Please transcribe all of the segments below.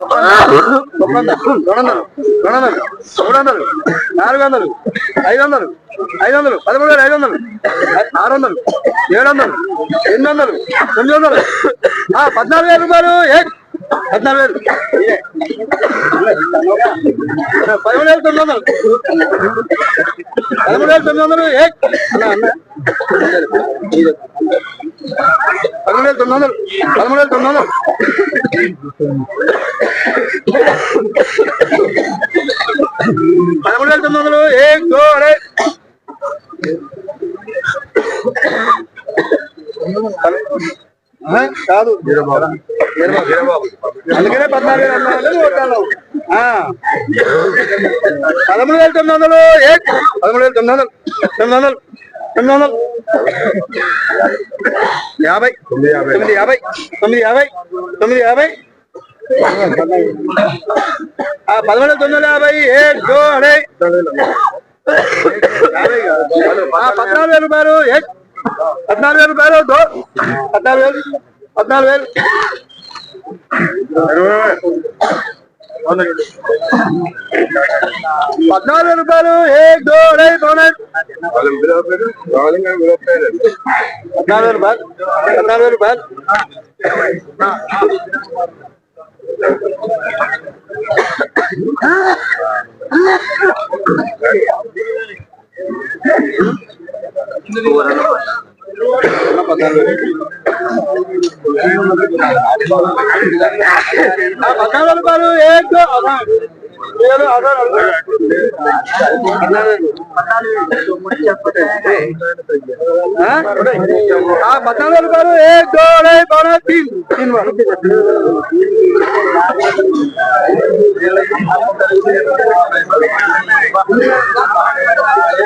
రెండు వందలు రెండు వందలు మూడు వందలు నాలుగు వందలు ఐదు వందలు ఐదు వందలు పదమూడు వేల ఐదు వందలు ఆరు వందలు ఏడు వందలు ఎనిమిది వందలు తొమ్మిది వందలు. పద్నాలుగు వేల రూపాయలు పద్నాలుగు వేలు పదమూడు వేల తొమ్మిది వందలు. పదమూడు వేల తొమ్మిది వందలు. ఏ అన్న అన్న పదమూడు వేల తొమ్మిది వందలు పదమూడు వేల తొమ్మిది వందలు. పదమూడు వేల తొమ్మిది వందలు ఏం దో కాదు. అందుకనే పద్నాలుగు వేల వందలు కొట్టాను. పదమూడు వేల తొమ్మిది వందలు ఏ? పదమూడు వేల తొమ్మిది వందలు తొమ్మిది వందలు. తొమ్మిది వందలు. యాభై. తొమ్మిది యాభై. తొమ్మిది యాభై. తొమ్మిది యాభై. పదమూడు తొమ్మిది వందల యాభై. ఏ దో అరే పద్నాలుగు వేల రూపాయలు. ఏ పద్నాలుగు వేల రూపాయలు. దో. పద్నాలుగు వేలు. పద్నాలుగు వేలు. పద్నాలుగు వేల రూపాయలు ఏ దో అరే పౌనర్ పద్నాలుగు వేల రూపాయలు పద్నాలుగు వేల రూపాయలు ఆ, పద్నాలుగు వేల రూపాయలు ఏ దో వేలు ఆధార్ ఆ పద్నాలుగు వేల రూపాయలు ఏ దో అరే పౌనర్ తీన్ తీన్ బార్.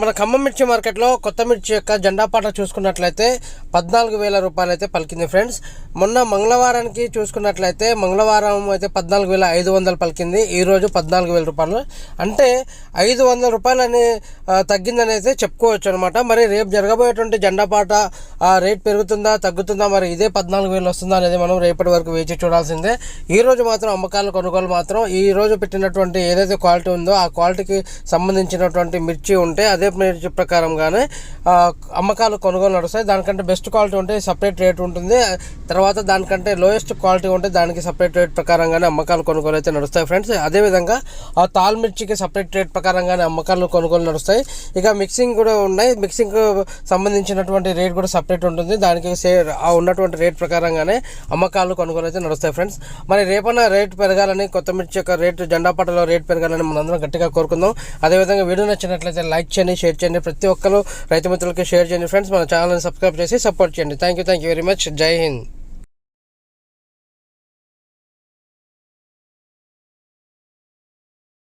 మన ఖమ్మం మిర్చి మార్కెట్లో కొత్త మిర్చి యొక్క జెండా పాట చూసుకున్నట్లయితే పద్నాలుగు వేల రూపాయలు అయితే పలికింది ఫ్రెండ్స్. మొన్న మంగళవారానికి చూసుకున్నట్లయితే మంగళవారం అయితే పద్నాలుగు వేల ఐదు వందలు పలికింది. ఈరోజు పద్నాలుగు వేల రూపాయలు. అంటే ఐదు వందల రూపాయలు అని తగ్గిందని అయితే చెప్పుకోవచ్చు అనమాట మరి రేపు జరగబోయేటువంటి జెండా పాట రేట్ పెరుగుతుందా తగ్గుతుందా మరి ఇదే పద్నాలుగు వేలు వస్తుందా అనేది మనం రేపటి వరకు వేచి చూడాల్సిందే. ఈ రోజు మాత్రం అమ్మకాలు కొనుగోలు మాత్రం ఈ రోజు పెట్టినటువంటి ఏదైతే క్వాలిటీ ఉందో ఆ క్వాలిటీకి సంబంధించినటువంటి మిర్చి ఉంటే అదే మిర్చి ప్రకారంగానే అమ్మకాలు కొనుగోలు నడుస్తాయి. దానికంటే బెస్ట్ క్వాలిటీ ఉంటే సపరేట్ రేట్ ఉంటుంది. తర్వాత దానికంటే లోయెస్ట్ క్వాలిటీ ఉంటే దానికి సపరేట్ రేట్ ప్రకారంగానే అమ్మకాలు కొనుగోలు అయితే నడుస్తాయి ఫ్రెండ్స్. అదేవిధంగా ఆ తాల్ మిర్చికి సపరేట్ రేట్ ప్రకారంగానే అమ్మకాలు కొనుగోలు నడుస్తాయి. ఇక మిక్సింగ్ కూడా ఉన్నాయి. మిక్సింగ్ సంబంధించినటువంటి రేట్ కూడా సపరేట్ ఉంటుంది. దానికి సే ఆ ఉన్నటువంటి రేట్ ప్రకారంగానే అమ్మకాలు కొనుగోలు అయితే నడుస్తాయి ఫ్రెండ్స్. మరి రేపన్న రేట్ పెరగాలని కొత్త మిర్చి యొక్క రేటు జెండాపట్టలో రేట్ పెరగాలని మనందరం గట్టిగా కోరుకుందాం. అదేవిధంగా వీడియో నచ్చినట్లయితే లైక్ చేయండి షేర్ చేయండి. ప్రతి ఒక్కరు రైతు మిత్రులకి షేర్ చేయండి. ఫ్రెండ్స్ మన ఛానల్ని సబ్స్క్రైబ్ చేసి సపోర్ట్ చేయండి. Thank you thank you very much Jai Hind.